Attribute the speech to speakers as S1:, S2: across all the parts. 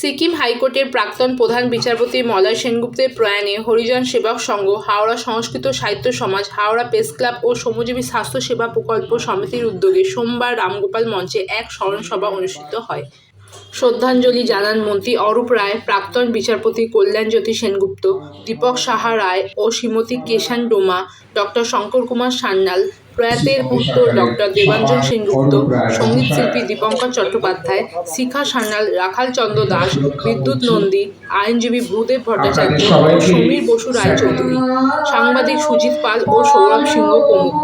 S1: সিকিম হাইকোর্টের প্রাক্তন প্রধান বিচারপতি মলয় সেনগুপ্তের প্রয়াণে হরিজন সেবক সংঘ, হাওড়া সংস্কৃত সাহিত্য সমাজ, হাওড়া প্রেস ক্লাব ও শ্রমজীবী স্বাস্থ্য সেবা প্রকল্প সমিতির উদ্যোগে সোমবার রামগোপাল মঞ্চে এক স্মরণ সভা অনুষ্ঠিত হয়। শ্রদ্ধাঞ্জলি জানান মন্ত্রী অরূপ রায়, প্রাক্তন বিচারপতি কল্যাণজ্যোতি সেনগুপ্ত, দীপক সাহা রায় ও শ্রীমতী কেশান ডোমা, ডক্টর শঙ্কর কুমার সান্যাল প্রয়াতের পুত্র ডক্টর দেবাঞ্জন সেনগুপ্ত, সংগীত শিল্পী দীপঙ্কর চট্টোপাধ্যায়, শিখা সান্যাল, রাখাল চন্দ্র দাস, বিদ্যুৎ নন্দী, আইনজীবী ভূদেব ভট্টাচার্য, সমীর বসু রায়চৌধুরী, সাংবাদিক সুজিত পাল ও সৌরভ সিংহ প্রমুখ।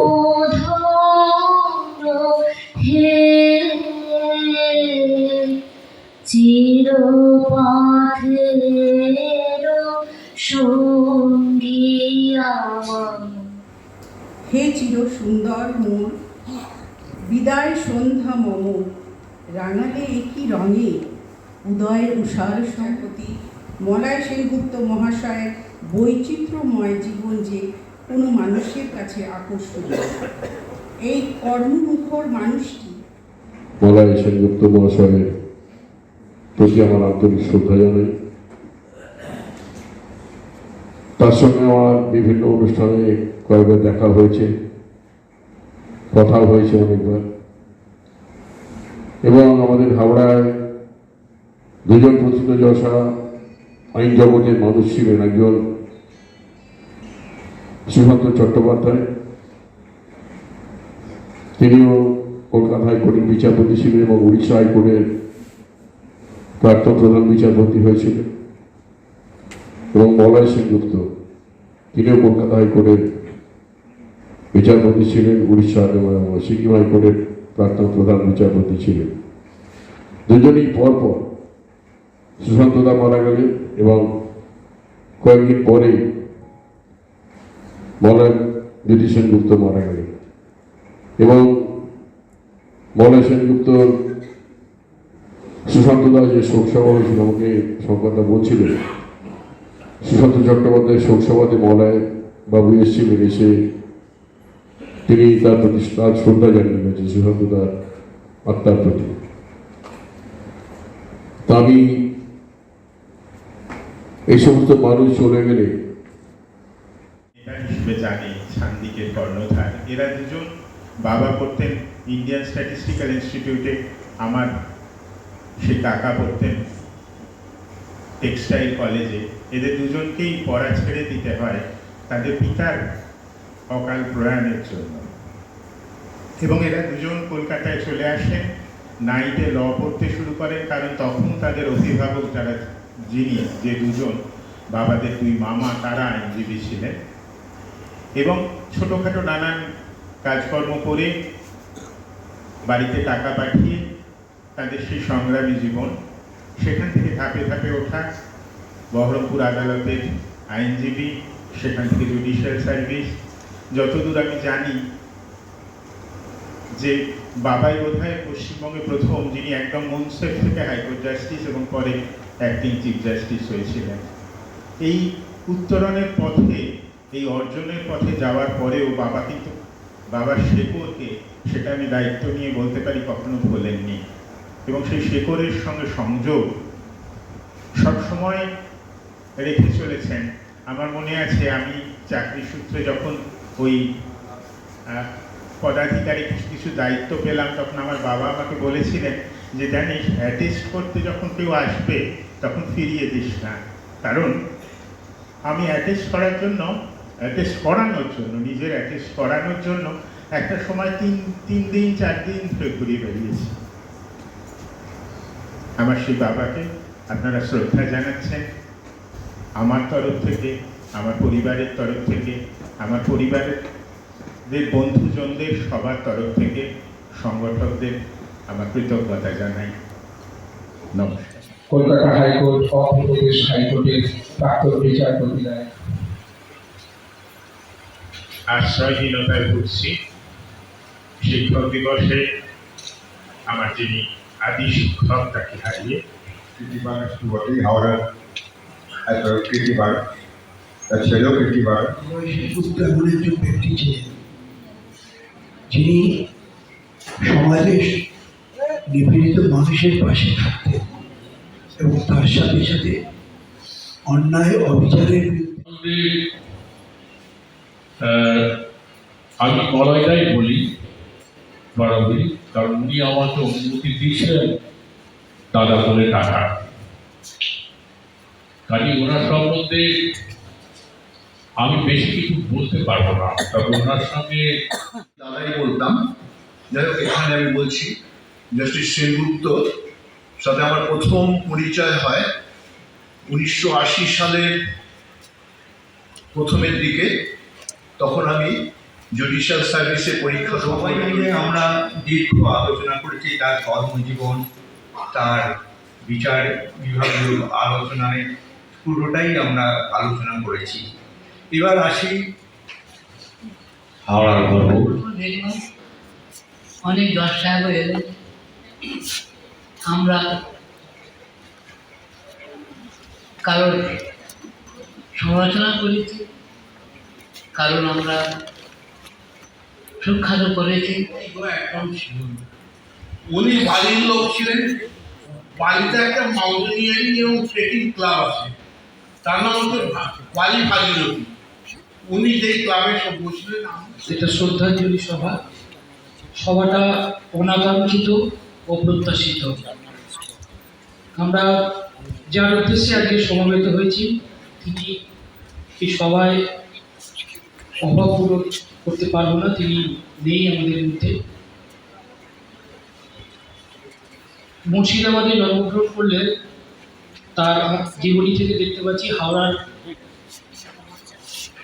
S2: হে
S3: চির সুন্দর মোর। বিদায় সন্ধ্যা মম। রাঙালে একই রঙে? উদয় উষার সম্পতি মলয় সেনগুপ্ত মহাশয়ের বৈচিত্র্যময় জীবন যে কোনো মানুষের কাছে আকর্ষণীয়। এই কর্মমুখর মানুষটি।
S4: মলয় সেনগুপ্ত মহাশয়ের প্রতি আমার আন্তরিক শ্রদ্ধা জানাই। তার সঙ্গে আমার বিভিন্ন অনুষ্ঠানে কয়েকবার দেখা হয়েছে কথা হয়েছে অনেকবার। এবং আমাদের হাওড়ায় দুজন প্রথিত যশা আইন জগতের মানুষ ছিলেন একজন সুশান্ত চট্টোপাধ্যায়। তিনিও কলকাতা হাইকোর্টের বিচারপতি ছিলেন এবং উড়িষ্যা হাইকোর্টের প্রাক্তন প্রধান বিচারপতি হয়েছিলেন। এবং মলয় সেনগুপ্ত তিনিও কলকাতা হাইকোর্টের বিচারপতি ছিলেন, উড়িষ্যা সিকিম হাইকোর্টের প্রাক্তন প্রধান বিচারপতি ছিলেন। দুজনেই পরপর সুশান্তদা মারা গেলেন এবং কয়েকদিন পরে মলয় জ্যোতি সেনগুপ্ত মারা গেলেন। এবং মলয় সেনগুপ্ত সুশান্ত দাস যে শোকসভা হয়েছিল আমাকে সংবাদটা বলছিলেন সুশান্ত চট্টোপাধ্যায়ের শোকসভাতে মলয় বাবু এসেছিলেন এসে তিনি তার প্রতি তার শ্রদ্ধা জানিয়ে গেছে সুশান্ত তার আত্মার প্রতি। আমি এই সমস্ত মানুষ চলে গেলে
S5: হিসেবে জানে ছান্দিকের কর্ণধার। এরা দুজন বাবা পড়তেন ইন্ডিয়ান স্ট্যাটিস্টিক্যাল ইনস্টিটিউটে, আমার সে কাকা পড়তেন টেক্সটাইল কলেজে এদের দুজনকেই পড়া ছেড়ে দিতে হয় তাদের পিতার অকাল প্রয়াণের জন্য। এবং এরা দুজন কলকাতায় চলে আসেন নাইটে ল পড়তে শুরু করেন কারণ তখন তাদের অভিভাবক যারা যিনি, যে দুজন, বাবাদের দুই মামা, তারা আইনজীবী ছিলেন। এবং ছোটোখাটো নানান কাজকর্ম করে বাড়িতে টাকা পাঠিয়ে তাদের সেই সংগ্রামী জীবন সেখান থেকে ধাপে ধাপে ওঠা। বহরমপুর আদালতের আইনজীবী, সেখান থেকে জুডিশিয়াল সার্ভিস। যতদূর আমি জানি যে বাবাই বোধহয় পশ্চিমবঙ্গে প্রথম, যিনি একদম মুনসেফ থেকে হাইকোর্ট জাস্টিস এবং পরে অ্যাক্টিং চিফ জাস্টিস হয়েছিলেন। এই উত্তরণের পথে, এই অর্জনের পথে যাওয়ার পরেও বাবা কিন্তু, বাবার শেকড়কে, সেটা আমি দায়িত্ব নিয়ে বলতে পারি, কখনো ভোলেননি। এবং সেই শেকড়ের সঙ্গে সংযোগ সবসময় রেখে চলেছেন। আমার মনে আছে আমি চাকরি সূত্রে যখন ওই পদাধিকারী কিছু কিছু দায়িত্ব পেলাম, তখন আমার বাবা আমাকে বলেছিলেন যে জানিস অ্যাটেস্ট করতে যখন কেউ আসবে, তখন ফিরিয়ে দিস না। কারণ আমি অ্যাটেস্ট করার জন্য অ্যাটেস্ট করানোর জন্য, নিজের অ্যাটেস্ট করানোর জন্য একটা সময় তিন তিন দিন, চার দিন ঘুরিয়ে বেরিয়েছি আমার সেই বাবাকে আপনারা শ্রদ্ধা জানাচ্ছেন। আমার তরফ থেকে আমার পরিবারের তরফ থেকে আমার পরিবারের বন্ধুজনদের সবার তরফ থেকে সংগঠকদের আমার কৃতজ্ঞতা জানাই। নমস্কার।
S6: কলকাতা হাইকোর্ট অন্ধ্রপ্রদেশ হাইকোর্টের প্রাক্তন বিচারপতি রায়
S5: আশ্রয়হীনতায় ভুগছি। শিক্ষক দিবসে আমার যিনি আদি শিক্ষক তাকে হারিয়ে?
S7: বটেই হাওড়ার এত কৃতিবার তার ছেলেও কৃতিবার
S8: সেনগুপ্ত এমন একজন ব্যক্তি ছিলেন যিনি সমাজের নিপীড়িত মানুষের পাশে থাকতেন এবং তার সাথে সাথে অন্যায় অবিচারের
S9: আমি বলি বরাবরই কারণ উনি আমাকে অনুমতি দিয়েছিলেন দাদা বলে টাকা। কাজে ওনার সম্বন্ধে আমি বেশি কিছু বলতে পারব না, তবে ওনার সঙ্গে
S10: দাদাই বলতাম, যাই হোক, এখানে আমি বলছি, জাস্টিস সেনগুপ্ত সাথে আমার প্রথম পরিচয় হয় উনিশশো আশি সালের প্রথমের দিকে, তখন আমি জুডিশিয়াল সার্ভিসে পরীক্ষা সবাই মিলে আমরা দীর্ঘ আলোচনা করেছি তার কর্মজীবন তার বিচার বিভাগীয় আলোচনায় পুরোটাই আমরা আলোচনা করেছি। এবার আসি
S9: হাওড়ার
S2: অনেক দর্শক এলো আমরা কারোর সমালোচনা করেছি কারণ আমরা সুখ্যাত করেছি।
S8: উনি বাড়ির লোক ছিলেন। বাড়িতে একটা মাউন্টেনিয়ারিং এবং ট্রেকিং ক্লাব আছে। তার নাম হচ্ছে বালি ভাগীরথী। উনি যেই ক্লাবে সভ্য ছিলেন
S6: এটা শ্রদ্ধাঞ্জলি সভা। সভাটা অনাকাঙ্ক্ষিত ও প্রত্যাশিত। আমরা যার উদ্দেশ্যে আজকে সমবেত হয়েছি তিনি এই সভায় অভাব পূরণ করতে পারব না, তিনি নেই আমাদের মধ্যে মুর্শিদাবাদে জন্মগ্রহণ করলে তার জীবনী থেকে দেখতে পাচ্ছি হাওড়ার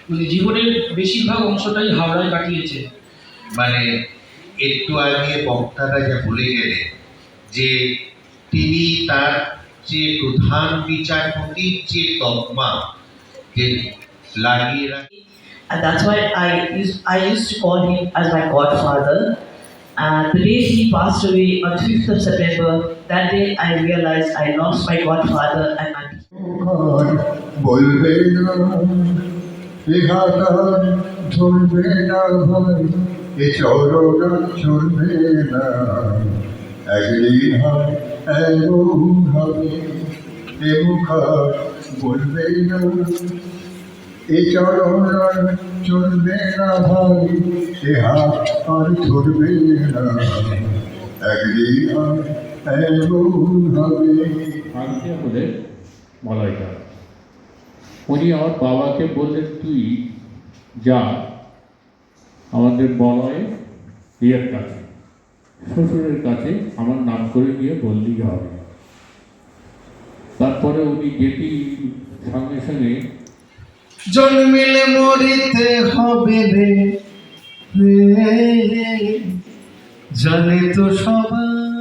S6: মানে জীবনের বেশিরভাগ অংশটাই হাওড়ায় কাটিয়েছে।
S10: মানে একটু আগে বক্তারা যা বলে গেলেন যে তিনি তার যে প্রধান বিচারপতির যে তকমা লাগিয়ে রাখেন
S11: and that's why I used I used to call him as my godfather. And the day he passed away on 5th of September, that day I realized I lost my godfather and my
S7: বলবে না ইহার চলবে না ভাই এ চরণ চলবে না একদিন হয় এমন হবে এ মুখার বলবে না এ চরণ চলবে না ভাই এ হাত আর ধরবে না। একদিন
S9: উনি আমার বাবাকে বললেন, তুই যা, আমাদের বলয় ইয়ের কাছে, শ্বশুরের কাছে আমার নাম করে নিয়ে বললেই হবে। তারপরে উনি যেটি সঙ্গে সঙ্গে
S8: জন্মিলে মরিতে হবে রে। জানে তো সবাই